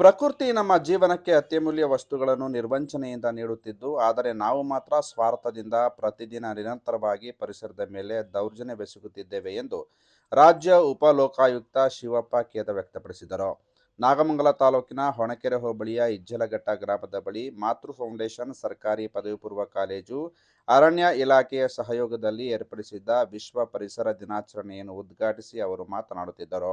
ಪ್ರಕೃತಿ ನಮ್ಮ ಜೀವನಕ್ಕೆ ಅತ್ಯಮೂಲ್ಯ ವಸ್ತುಗಳನ್ನು ನಿರ್ವಂಚನೆಯಿಂದ ನೀಡುತ್ತಿದ್ದು, ಆದರೆ ನಾವು ಮಾತ್ರ ಸ್ವಾರ್ಥದಿಂದ ಪ್ರತಿದಿನ ನಿರಂತರವಾಗಿ ಪರಿಸರದ ಮೇಲೆ ದೌರ್ಜನ್ಯವೆಸಗುತ್ತಿದ್ದೇವೆ ಎಂದು ರಾಜ್ಯ ಉಪಲೋಕಾಯುಕ್ತ ಶಿವಪ್ಪ ಖೇದ ವ್ಯಕ್ತಪಡಿಸಿದರು. ನಾಗಮಂಗಲ ತಾಲೂಕಿನ ಹೊಣಕೆರೆ ಹೋಬಳಿಯ ಇಜ್ಜಲಘಟ್ಟ ಗ್ರಾಮದ ಬಳಿ ಮಾತೃ ಫೌಂಡೇಶನ್ ಸರ್ಕಾರಿ ಪದವಿ ಪೂರ್ವ ಕಾಲೇಜು ಅರಣ್ಯ ಇಲಾಖೆಯ ಸಹಯೋಗದಲ್ಲಿ ಏರ್ಪಡಿಸಿದ್ದ ವಿಶ್ವ ಪರಿಸರ ದಿನಾಚರಣೆಯನ್ನು ಉದ್ಘಾಟಿಸಿ ಅವರು ಮಾತನಾಡುತ್ತಿದ್ದರು.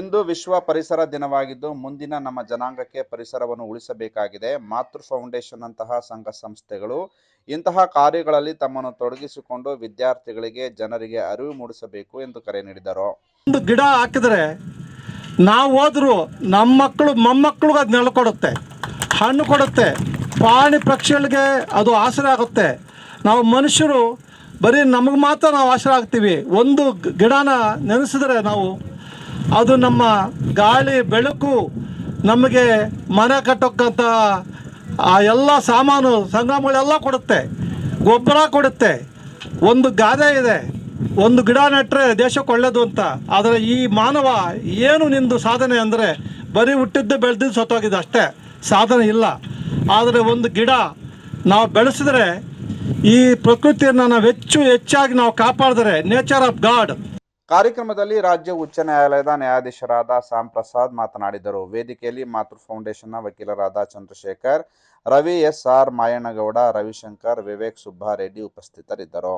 ಇಂದು ವಿಶ್ವ ಪರಿಸರ ದಿನವಾಗಿದ್ದು ಮುಂದಿನ ನಮ್ಮ ಜನಾಂಗಕ್ಕೆ ಪರಿಸರವನ್ನು ಉಳಿಸಬೇಕಾಗಿದೆ. ಮಾತೃ ಫೌಂಡೇಶನ್ ಅಂತಹ ಸಂಘ ಸಂಸ್ಥೆಗಳು ಇಂತಹ ಕಾರ್ಯಗಳಲ್ಲಿ ತಮ್ಮನ್ನು ತೊಡಗಿಸಿಕೊಂಡು ವಿದ್ಯಾರ್ಥಿಗಳಿಗೆ ಜನರಿಗೆ ಅರಿವು ಮೂಡಿಸಬೇಕು ಎಂದು ಕರೆ ನೀಡಿದರು. ಒಂದು ಗಿಡ ಹಾಕಿದ್ರೆ ನಾವು ಹೋದರೂ ನಮ್ಮ ಮಕ್ಕಳು ಮೊಮ್ಮಕ್ಕಳಿಗೆ ಅದು ನೆಲ ಕೊಡುತ್ತೆ. ಹಣ್ಣು ಕೊಡುತ್ತೆ. ಪ್ರಾಣಿ ಪಕ್ಷಿಗಳಿಗೆ ಅದು ಆಸರೆ ಆಗುತ್ತೆ. ನಾವು ಮನುಷ್ಯರು ಬರೀ ನಮಗೆ ಮಾತ್ರ ನಾವು ಆಸರೆ ಆಗ್ತೀವಿ. ಒಂದು ಗಿಡನ ನೆನೆಸಿದ್ರೆ ನಾವು ಅದು ನಮ್ಮ ಗಾಳಿ, ಬೆಳಕು, ನಮಗೆ ಮನೆ ಕಟ್ಟೋಕ್ಕಂಥ ಆ ಎಲ್ಲ ಸಾಮಾನು, ಸಂಗ್ರಾಮಗಳೆಲ್ಲ ಕೊಡುತ್ತೆ. ಗೊಬ್ಬರ ಕೊಡುತ್ತೆ. ಒಂದು ಗಾದೆ ಇದೆ. ಒಂದು ಗಿಡ ನೆಟ್ಟರೆ ದೇಶಕ್ಕೆ ಒಳ್ಳೇದು ಅಂತ. ಆದರೆ ಈ ಮಾನವ ಏನು ನಿಂದು ಸಾಧನೆ ಅಂದರೆ ಬರೀ ಹುಟ್ಟಿದ್ದು ಬೆಳೆದಿದ್ದು ಸತ್ತೋಗಿದ್ದು ಅಷ್ಟೇ. ಸಾಧನೆ ಇಲ್ಲ. ಆದರೆ ಒಂದು ಗಿಡ ನಾವು ಬೆಳೆಸಿದ್ರೆ ಈ ಪ್ರಕೃತಿಯನ್ನು ನಾವು ಹೆಚ್ಚು ಹೆಚ್ಚಾಗಿ ನಾವು ಕಾಪಾಡಿದ್ರೆ ನೇಚರ್ ಆಫ್ ಗಾಡ್. ಕಾರ್ಯಕ್ರಮದಲ್ಲಿ ರಾಜ್ಯ ಉಚ್ಚ ನ್ಯಾಯಾಲಯದ ನ್ಯಾಯಾಧೀಶರಾದ ಶ್ಯಾಮ್ ಪ್ರಸಾದ್ ಮಾತನಾಡಿದರು. ವೇದಿಕೆಯಲ್ಲಿ ಮಾತೃ ಫೌಂಡೇಶನ್ನ ವಕೀಲರಾದ ಚಂದ್ರಶೇಖರ್, ರವಿ ಎಸ್ ಆರ್ ಮಾಯಣ್ಣಗೌಡ ರವಿಶಂಕರ್, ವಿವೇಕ್ ಸುಬ್ಬಾರೆಡ್ಡಿ ಉಪಸ್ಥಿತರಿದ್ದರು.